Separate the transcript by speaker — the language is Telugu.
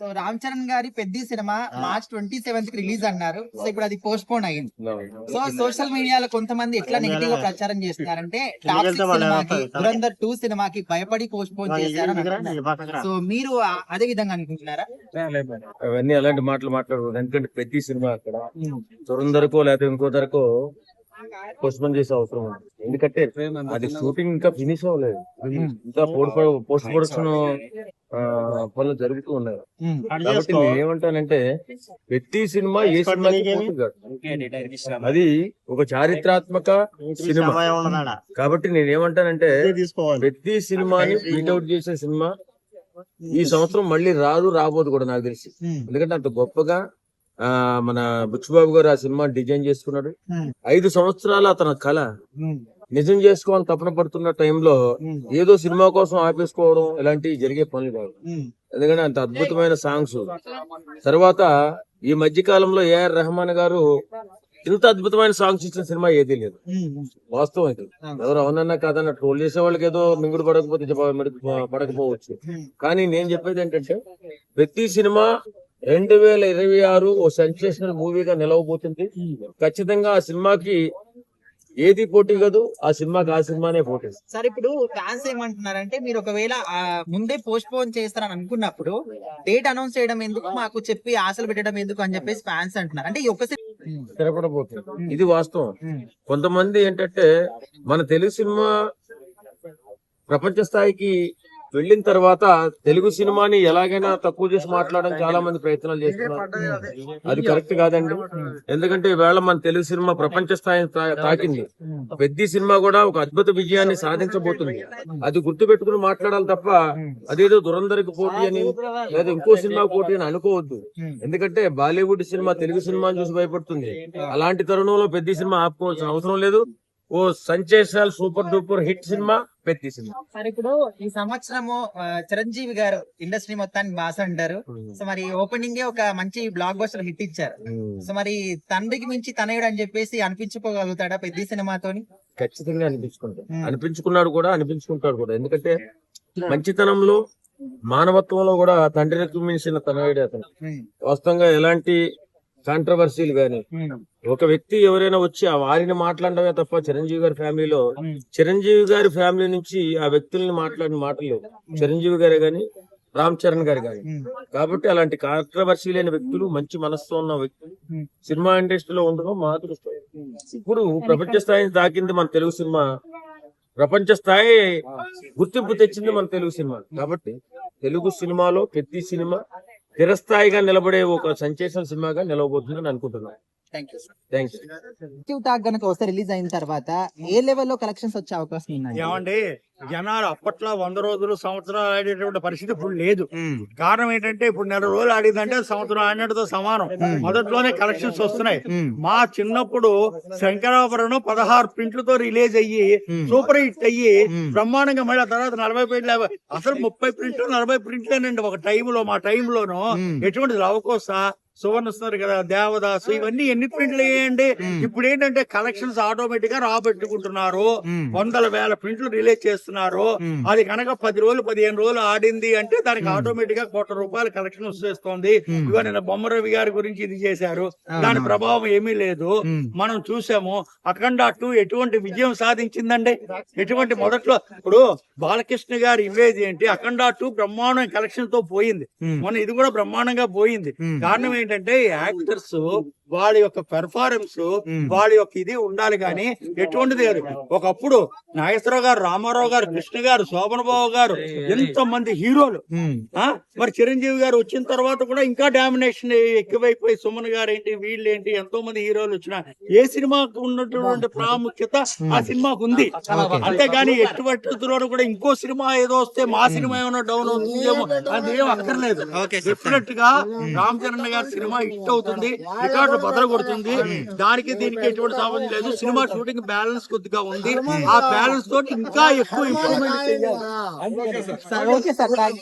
Speaker 1: సో రామ్ చరణ్ గారి పెద్ద సినిమా మార్చ్ ట్వంటీ సెవెంత్కి రిలీజ్ అన్నారు. సో ఇప్పుడు అది పోస్ట్ పోన్ అయింది సో సోషల్ మీడియాలో కొంతమంది ఎట్లా నెగిటివ్గా ప్రచారం చేస్తున్నారంటే టాక్సిక్ సినిమాకి దురంధర్ టూ సినిమాకి భయపడి పోస్ట్ పోన్ అంటున్నారు. సో మీరు అదే విధంగా అనుకుంటున్నారా?
Speaker 2: అవన్నీ అలాంటి మాటలు మాట్లాడకూడదు. ఎందుకంటే ప్రతి సినిమా అక్కడ దురందరకో లేకపోతే ఇంకో ధరకో పోస్ట్పోన్ చేసే అవసరం ఉంది. ఎందుకంటే అది షూటింగ్ ఇంకా ఫినిష్ అవ్వలేదు. ఇంకా పోస్ట్ ప్రొడక్షన్ పనులు జరుగుతూ ఉన్నాయి. కాబట్టి నేను ఏమంటానంటే ప్రతి సినిమా ఏ కాదు. అది ఒక చారిత్రాత్మక సినిమా. కాబట్టి నేను ఏమంటానంటే ప్రతి సినిమాని అవుట్ చేసే సినిమా ఈ సంవత్సరం మళ్ళీ రాదు రాబోదు కూడా నాకు తెలిసి. ఎందుకంటే అంత గొప్పగా ఆ మన బుచ్చిబాబు గారు ఆ సినిమా డిజైన్ చేసుకున్నాడు. ఐదు సంవత్సరాలు అతని కళ. నిజం చేసుకోవాలని తపన పడుతున్న టైంలో ఏదో సినిమా కోసం ఆపేసుకోవడం ఇలాంటివి జరిగే పనులు కాదు. ఎందుకంటే అంత అద్భుతమైన సాంగ్స్. తర్వాత ఈ మధ్య కాలంలో ఏఆర్ రెహమాన్ గారు ఇంత అద్భుతమైన సాంగ్స్ ఇచ్చిన సినిమా ఏదీ లేదు. వాస్తవం ఇది. ఎవరు అవునన్నా కాదన్న ట్రోల్ చేసే వాళ్ళకి ఏదో మింగుడు పడకపోతే పడకపోవచ్చు. కానీ నేను చెప్పేది ఏంటంటే ప్రతి సినిమా రెండు వేల ఇరవై ఆరు ఓ సెన్సేషనల్ మూవీగా నిలవబోతుంది. ఖచ్చితంగా ఆ సినిమాకి ఏది పోటీ కాదు ఆ సినిమాకి ఆ సినిమానే పోటీ.
Speaker 1: సార్ ఇప్పుడు ఫ్యాన్స్ ఏమంటున్నారంటే మీరు ఒకవేళ ముందే పోస్ట్ పోన్ చేస్తారని అనుకున్నప్పుడు డేట్ అనౌన్స్ చేయడం ఎందుకు మాకు చెప్పి ఆశలు పెట్టడం ఎందుకు అని చెప్పేసి ఫ్యాన్స్ అంటున్నారు. అంటే సినిమా
Speaker 2: స్థిరపడబోతుంది. ఇది వాస్తవం. కొంతమంది ఏంటంటే మన తెలుగు సినిమా ప్రపంచ స్థాయికి వెళ్ళిన తర్వాత తెలుగు సినిమాని ఎలాగైనా తక్కువ చేసి మాట్లాడడం చాలా మంది ప్రయత్నాలు చేస్తున్నారు. అది కరెక్ట్ కాదండి. ఎందుకంటే ఈవేళ మన తెలుగు సినిమా ప్రపంచ స్థాయిని తాకింది. పెద్ద సినిమా కూడా ఒక అద్భుత విజయాన్ని సాధించబోతుంది. అది గుర్తు పెట్టుకుని మాట్లాడాలి తప్ప అదేదో దురందరికి పోటీ అని లేదా ఇంకో సినిమా పోటీ అని అనుకోవద్దు. ఎందుకంటే బాలీవుడ్ సినిమా తెలుగు సినిమాని చూసి భయపడుతుంది. అలాంటి తరుణంలో పెద్ద సినిమా ఆపుకోవాల్సిన అవసరం లేదు. ఓ సంచేసాల్ సూపర్ డూపర్ హిట్ సినిమా? పెద్ద సినిమా.
Speaker 1: సార్ ఇప్పుడు ఈ సంవత్సరము చిరంజీవి గారు ఇండస్ట్రీ మొత్తాన్ని బాస్ అంటారు. సో మరి ఓపెనింగ్ ఒక మంచి బ్లాక్ బస్టర్ హిట్ ఇచ్చారు. సో మరి తండ్రికి మించి తనయుడు అని చెప్పేసి అనిపించుకోగలుగుతాడా పెద్ద సినిమాతోని?
Speaker 2: ఖచ్చితంగా అనిపించుకుంటాడు. అనిపించుకున్నాడు కూడా అనిపించుకుంటాడు కూడా. ఎందుకంటే మంచితనంలో మానవత్వంలో కూడా తండ్రికి మించిన తనయుడే అతను. వాస్తవంగా ఎలాంటి కాంట్రవర్సీలు గాని. ఒక వ్యక్తి ఎవరైనా వచ్చి ఆ వారిని మాట్లాడడమే తప్ప చిరంజీవి గారి ఫ్యామిలీలో చిరంజీవి గారి ఫ్యామిలీ నుంచి ఆ వ్యక్తుల్ని మాట్లాడిన మాటలు లేవు. చిరంజీవి గారే గాని రామ్ చరణ్ గారు గాని. కాబట్టి అలాంటి కాంట్రవర్సీ లేని వ్యక్తులు మంచి మనస్సు ఉన్న వ్యక్తులు సినిమా ఇండస్ట్రీలో ఉండడం మా అదృష్టం ఇప్పుడు ప్రపంచ స్థాయిని తాకింది మన తెలుగు సినిమా. ప్రపంచ స్థాయి గుర్తింపు తెచ్చింది మన తెలుగు సినిమా. కాబట్టి తెలుగు సినిమాలో ప్రతి సినిమా స్థిరస్థాయిగా నిలబడే ఒక సంచేషన్ సినిమాగా నిలవబోతుందని అనుకుంటున్నాను
Speaker 1: గనక రిలీజ్ అయిన తర్వాత ఏ లెవెల్లో కలెక్షన్స్ వచ్చే అవకాశం ఉన్నాయి
Speaker 3: ఏమండి జనాలు అప్పట్లో వంద రోజులు సంవత్సరాలు ఆడేటువంటి పరిస్థితి ఇప్పుడు లేదు. కారణం ఏంటంటే ఇప్పుడు నెల రోజులు ఆడిందంటే సంవత్సరం ఆడినట్టుతో సమానం. మొదట్లోనే కలెక్షన్స్ వస్తున్నాయి. మా చిన్నప్పుడు శంకరాభరణం పదహారు ప్రింట్లతో రిలీజ్ అయ్యి సూపర్ హిట్ అయ్యి బ్రహ్మాండంగా మళ్ళీ తర్వాత నలభై ప్రింట్లు యాభై- అసలు ముప్పై ప్రింట్లు నలభై ప్రింట్లేనండి ఒక టైంలో మా టైంలోను ఎటువంటి లవకోస సువర్ణస్తారు కదా దేవదాసు ఇవన్నీ ఎన్ని ప్రింట్లు వేయండి ఇప్పుడు ఏంటంటే కలెక్షన్స్ ఆటోమేటిక్గా రాబెట్టుకుంటున్నారు వందల వేల ప్రింట్లు రిలీజ్ చేస్తున్నారు. అది కనుక పది రోజులు పదిహేను రోజులు ఆడింది అంటే దానికి ఆటోమేటిక్గా కోట్ల రూపాయల కలెక్షన్ వచ్చేస్తుంది. ఇవాళ నిన్న బొమ్మరవి గారి గురించి ఇది చేశారు. దాని ప్రభావం ఏమీ లేదు. మనం చూసాము అఖండ టూ ఎటువంటి విజయం సాధించిందండి? ఎటువంటి మొదట్లో ఇప్పుడు బాలకృష్ణ గారి ఇమేజ్ ఏంటి? అఖండ టూ బ్రహ్మాండం కలెక్షన్తో పోయింది. మొన్న ఇది కూడా బ్రహ్మాండంగా పోయింది. కారణం ఏంటంటే యాక్టర్స్ వాళ్ళ యొక్క పెర్ఫార్మెన్స్ వాళ్ళ యొక్క ఇది ఉండాలి కానీ ఎటువంటిది లేదు ఒకప్పుడు నాగేశ్వరరావు గారు రామారావు గారు కృష్ణ గారు శోభన బాబు గారు ఎంతో మంది హీరోలు. ఆ? మరి చిరంజీవి గారు వచ్చిన తర్వాత కూడా ఇంకా డామినేషన్ ఎక్కువైపోయి సుమన్ గారు ఏంటి వీళ్ళు ఏంటి ఎంతో మంది హీరోలు వచ్చిన ఏ సినిమాకు ఉన్నటువంటి ప్రాముఖ్యత ఆ సినిమాకు ఉంది. అంతేగాని ఎటువంటి కూడా ఇంకో సినిమా ఏదో వస్తే మా సినిమా ఏమైనా డౌన్ అవుతుందేమో అది ఏం అక్కర్లేదు డెఫినెట్గా రామ్ చరణ్ గారి సినిమా హిట్ అవుతుంది. రికార్డు బదల కొడుతుంది. దానికి దీనికి ఎటువంటి సంబంధం లేదు. సినిమా షూటింగ్ బ్యాలెన్స్ కొద్దిగా ఉంది. ఆ బ్యాలెన్స్ తోటి ఇంకా ఎక్కువ ఇంప్రూవ్మెంట్ చేయాలి.